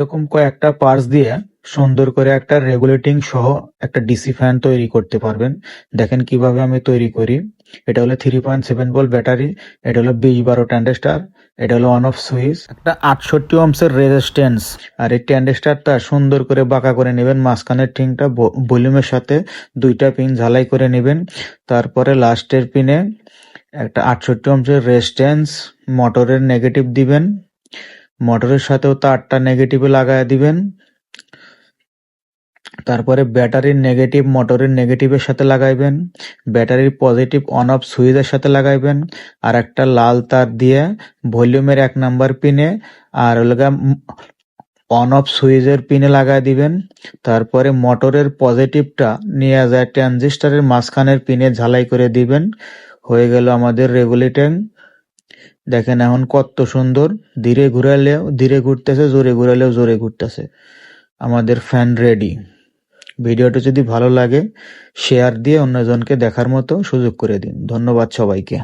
এরকম কয়েকটা পার্টস দিয়ে সুন্দর করে একটা রেগুলেটিং সহ একটা ডিসি ফ্যান তৈরি করতে পারবেন। দেখেন কীভাবে আমি তৈরি করি। এটা হলো থ্রি পয়েন্ট সেভেন বল ব্যাটারি এটা হলো বিশ বারো ট্যান্ডেস্টার এটা হলো অন অফ সুইচ একটা আটষট্টি ওমসের রেজিস্ট্যান্স আর এই ট্যান্ডেস্টারটা সুন্দর করে বাঁকা করে নেবেন, মাঝখানের ঠিংটা ভলিউমের সাথে দুইটা পিন ঝালাই করে নেবেন। তারপরে লাস্টের পিনে একটা আটষট্টি ওমসের রেজিস্ট্যান্স মোটরের নেগেটিভ দিবেন। মোটরের সাথেও তারটা নেগেটিভে লাগায় দিবেন। তারপরে ব্যাটারির নেগেটিভ মোটরের নেগেটিভের সাথে লাগাইবেন। ব্যাটারির পজিটিভ অন অফ সুইচের সাথে লাগাইবেন। আর একটা লাল তার দিয়ে ভলিউমের এক নাম্বার পিনে আর হলগা অন অফ সুইচের পিনে লাগাই দিবেন। তারপরে মোটরের পজিটিভটা নিয়ে যায় ট্রানজিস্টারের মাঝখানের পিনে ঝালাই করে দিবেন। হয়ে গেল আমাদের রেগুলেটিং দেখেন এখন কত সুন্দর, ধীরে ঘুরালেও, ধীরে ঘুরতেছে, জোরে ঘুরালেও জোরে ঘুরতেছে। আমাদের ফ্যান রেডি ভিডিওটা যদি ভালো লাগে শেয়ার দিয়ে অন্যজনকে দেখার মতো সুযোগ করে দিন। ধন্যবাদ সবাইকে।